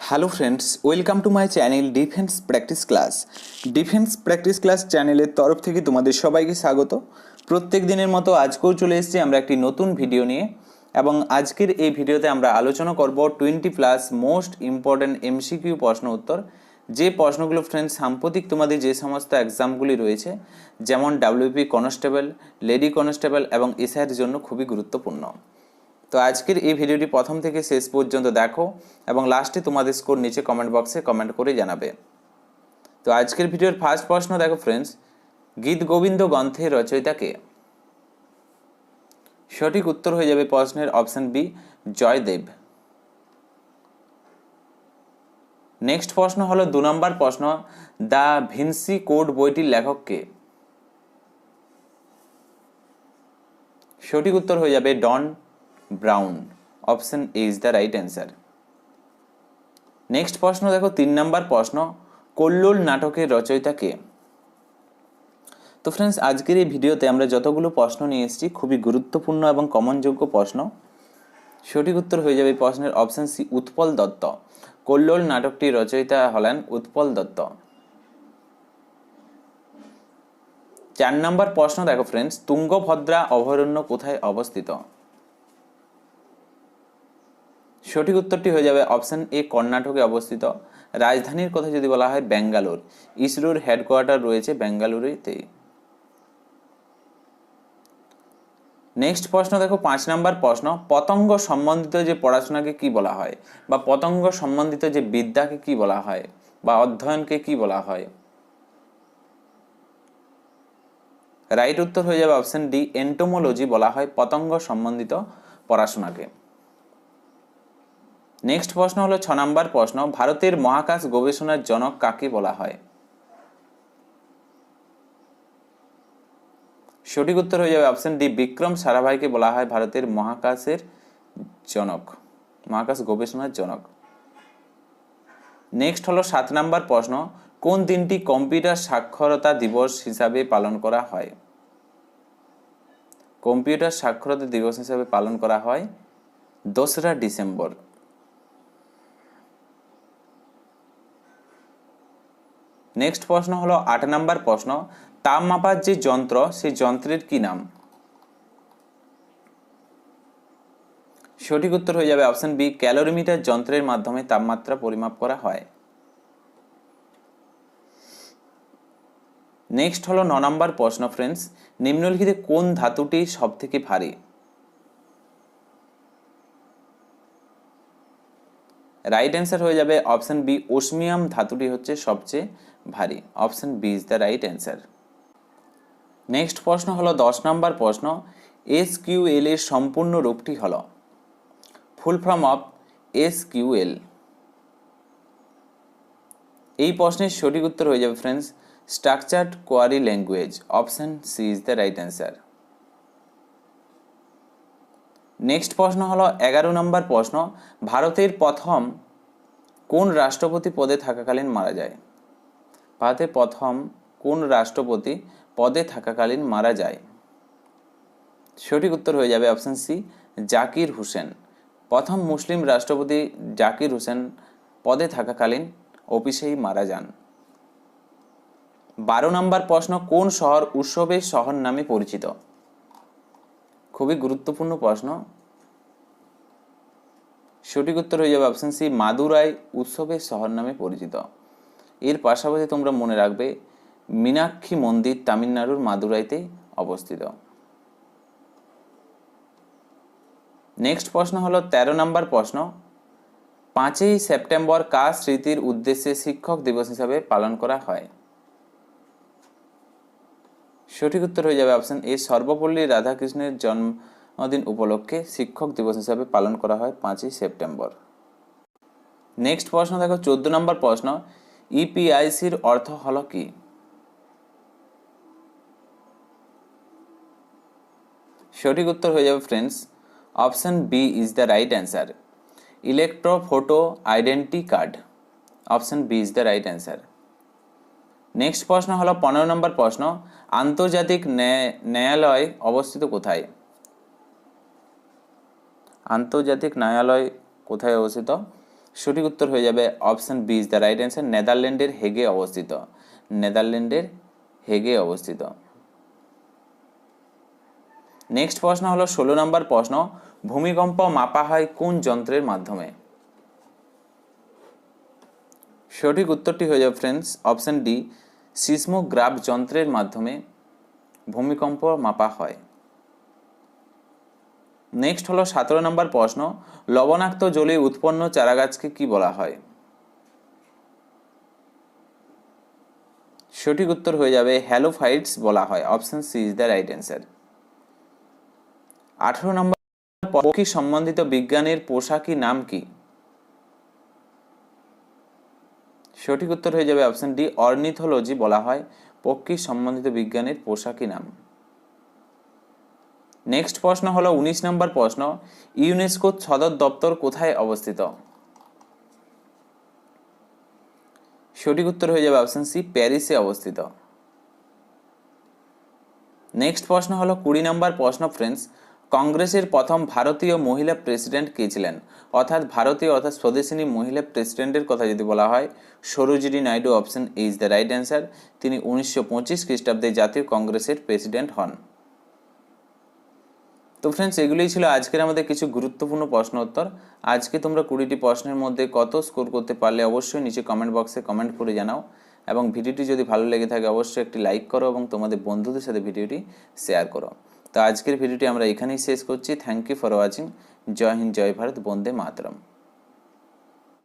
Hello friends welcome to my channel defence practice class defence practice class চ্যানেলের তরফ থেকে তোমাদের সবাইকে স্বাগত। প্রত্যেক দিনের মতো আজকেও চলে এসেছি আমরা একটি নতুন ভিডিও নিয়ে এবং আজকের এই ভিডিওতে আমরা আলোচনা করব twenty plus most important MCQ প্রশ্ন উত্তর। যে প্রশ্নগুলো ফ্রেন্ডস সাম্প্রতিক তোমাদের যে সমস্ত এক্সামগুলি রয়েছে, যেমন ডাব্লিউপি কনস্টেবল লেডি কনস্টেবল এবং এসআইয়ের জন্য খুবই গুরুত্বপূর্ণ। তো আজকের এই ভিডিওটি প্রথম থেকে শেষ পর্যন্ত দেখো এবং লাস্টে তোমাদের স্কোর নিচে কমেন্ট বক্সে কমেন্ট করে জানাবে। তো আজকের ভিডিওর ফার্স্ট প্রশ্ন দেখো ফ্রেন্ডস গীত গোবিন্দ গ্রন্থের রচয়িতাকে সঠিক উত্তর হয়ে যাবে প্রশ্নের অপশন বি জয়দেব। নেক্সট প্রশ্ন হলো দু নম্বর প্রশ্ন দ্য ভিনসি কোড বইটির লেখককে সঠিক উত্তর হয়ে যাবে Don Brown. Option A is the right answer. Next প্রশ্ন, দেখো, তিন নম্বর প্রশ্ন, কল্লোল নাটকের রচয়িতা কে? তো ফ্রেন্ডস আজকের এই ভিডিওতে আমরা যতগুলো প্রশ্ন নিয়ে এসেছি, খুবই গুরুত্বপূর্ণ এবং কমনযোগ্য প্রশ্ন। সঠিক উত্তর হয়ে যাবে প্রশ্নের অপশন সি, উৎপল দত্ত। কল্লোল নাটকটির রচয়িতা হলেন উৎপল দত্ত। চার নম্বর প্রশ্ন, দেখো ফ্রেন্ডস তুঙ্গভদ্রা অভয়ারণ্য কোথায় অবস্থিত? সঠিক উত্তরটি হয়ে যাবে অপশান এ, কর্ণাটকে অবস্থিত। রাজধানীর কথা যদি বলা হয়, ব্যাঙ্গালোর। ইসরোর হেডকোয়ার্টার রয়েছে ব্যাঙ্গালুরুতে। নেক্সট প্রশ্ন, দেখো, পাঁচ নাম্বার প্রশ্ন। পতঙ্গ সম্বন্ধিত যে পড়াশোনাকে কি বলা হয় বা পতঙ্গ সম্বন্ধিত যে বিদ্যাকে কি বলা হয় বা অধ্যয়নকে কি বলা হয়? রাইট উত্তর হয়ে যাবে অপশন ডি এন্টোমোলজি বলা হয় পতঙ্গ সম্বন্ধিত পড়াশোনাকে। নেক্সট প্রশ্ন হলো ছ নম্বর প্রশ্ন, ভারতের মহাকাশ গবেষণার জনক কাকে বলা হয়? সঠিক উত্তর হয়ে যাবে অপশন ডি বিক্রম সারাভাইকে বলা হয় ভারতের মহাকাশের জনক, মহাকাশ গবেষণার জনক। নেক্সট হলো সাত নম্বর প্রশ্ন, কোন দিনটি কম্পিউটার সাক্ষরতা দিবস হিসাবে পালন করা হয়? কম্পিউটার সাক্ষরতা দিবস হিসাবে পালন করা হয় দোসরা ডিসেম্বর। নেক্সট প্রশ্ন হলো আট নাম্বার প্রশ্ন। তাপ মাপার যে যন্ত্র, সেই যন্ত্রের কি নাম? সঠিক উত্তর হয়ে যাবে অপশন বি, ক্যালোরিমিটার যন্ত্রের মাধ্যমে তাপমাত্রা পরিমাপ করা হয়। নেক্সট হলো ন নম্বর প্রশ্ন ফ্রেন্ডস নিম্নলিখিত কোন ধাতুটি সব থেকে ভারী? রাইট অ্যান্সার হয়ে যাবে অপশন বি, ওসমিয়াম ধাতুটি হচ্ছে সবচেয়ে ভারী। Option B is the right answer. Next প্রশ্ন হলো দশ নম্বর প্রশ্ন এস কিউ এল এর সম্পূর্ণ রূপটি হলো। Full form of S Q L এই প্রশ্নের সঠিক উত্তর হয়ে যাবে friends structured query language option C is the right answer next প্রশ্ন হলো এগারো নম্বর প্রশ্ন, ভারতের প্রথম কোন রাষ্ট্রপতি পদে থাকাকালীন মারা যায়? ভারতের প্রথম কোন রাষ্ট্রপতি পদে থাকাকালীন মারা যায়? সঠিক উত্তর হয়ে যাবে অপশন সি, জাকির হোসেন। প্রথম মুসলিম রাষ্ট্রপতি জাকির হোসেন পদে থাকাকালীন অফিসেই মারা যান। বারো নম্বর প্রশ্ন, কোন শহর উৎসবের শহর নামে পরিচিত? খুবই গুরুত্বপূর্ণ প্রশ্ন। সঠিক উত্তর হয়ে যাবে অপশন সি, মাদুরাই উৎসবের শহর নামে পরিচিত। এর পাশাপাশি তোমরা মনে রাখবে, মীনাক্ষী মন্দির তামিলনাড়ুর মাদুরাইতে অবস্থিত। নেক্সট প্রশ্ন হলো ১৩ নম্বর প্রশ্ন। পাঁচই সেপ্টেম্বর কার স্মৃতির উদ্দেশ্যে শিক্ষক দিবস হিসাবে পালন করা হয়? সঠিক উত্তর হয়ে যাবে অপশন এ সর্বপল্লী রাধাকৃষ্ণের জন্মদিন উপলক্ষে শিক্ষক দিবস হিসাবে পালন করা হয় পাঁচই সেপ্টেম্বর। নেক্সট প্রশ্ন দেখো, চোদ্দ নম্বর প্রশ্ন। ইপিআইসির অর্থ হল কি? সঠিক উত্তর হয়ে যাবে friends option B is the right answer electro photo identity card option B is the right answer next প্রশ্ন হলো পনেরো নম্বর প্রশ্ন, আন্তর্জাতিক ন্যায়ালয় অবস্থিত কোথায়? আন্তর্জাতিক ন্যায়ালয় কোথায় অবস্থিত? সঠিক উত্তর হয়ে যাবে option B is the right answer, নেদারল্যান্ডের হেগে অবস্থিত। নেদারল্যান্ডের হেগে অবস্থিত। নেক্সট প্রশ্ন হলো ষোলো নম্বর প্রশ্ন, ভূমিকম্প মাপা হয় কোন যন্ত্রের মাধ্যমে? সঠিক উত্তরটি হয়ে যাবে ফ্রেন্ডস অপশন ডি, সিসমোগ্রাফ যন্ত্রের মাধ্যমে ভূমিকম্প মাপা হয়। নেক্সট হলো সতেরো নম্বর প্রশ্ন, লবণাক্ত জলে উৎপন্ন চারাগাছকে কি বলা হয়? সঠিক উত্তর হয়ে যাবে হ্যালোফাইটস বলা হয় option C is the right answer আঠারো নম্বর পক্ষী সম্বন্ধিত বিজ্ঞানের পোশাকি নাম কি? সঠিক উত্তর হয়ে যাবে অপশন ডি অর্নিথোলজি বলা হয়, পক্ষী সম্বন্ধিত বিজ্ঞানের পোশাকি নাম। নেক্সট প্রশ্ন হলো উনিশ নম্বর প্রশ্ন, ইউনেস্কো সদর দপ্তর কোথায় অবস্থিত? সঠিক উত্তর হয়ে যাবে অপশন সি প্যারিসে অবস্থিত। নেক্সট প্রশ্ন হলো কুড়ি নম্বর প্রশ্ন ফ্রেন্ডস কংগ্রেসের প্রথম ভারতীয় মহিলা প্রেসিডেন্ট কে ছিলেন? অর্থাৎ ভারতীয় অর্থাৎ স্বদেশিনী মহিলা প্রেসিডেন্টের কথা যদি বলা হয়, Sarojini Naidu option is the right answer তিনি উনিশশো পঁচিশ খ্রিস্টাব্দে জাতীয় কংগ্রেসের প্রেসিডেন্ট হন। তো ফ্রেন্ডস এগুলোই ছিল আজকের আমাদের কিছু গুরুত্বপূর্ণ প্রশ্ন উত্তর। আজকে তোমরা কুড়িটি প্রশ্নের মধ্যে কত স্কোর করতে পারলে অবশ্যই নিচে কমেন্ট বক্সে কমেন্ট করে জানাও। এবং ভিডিওটি যদি ভালো লেগে থাকে, অবশ্যই একটি লাইক করো এবং তোমাদের বন্ধুদের সাথে ভিডিওটি শেয়ার করো। তো আজকের ভিডিওটি আমরা এখানেই শেষ করছি। Thank you for watching Joy Hind, Joy Bharat, Vande Mataram.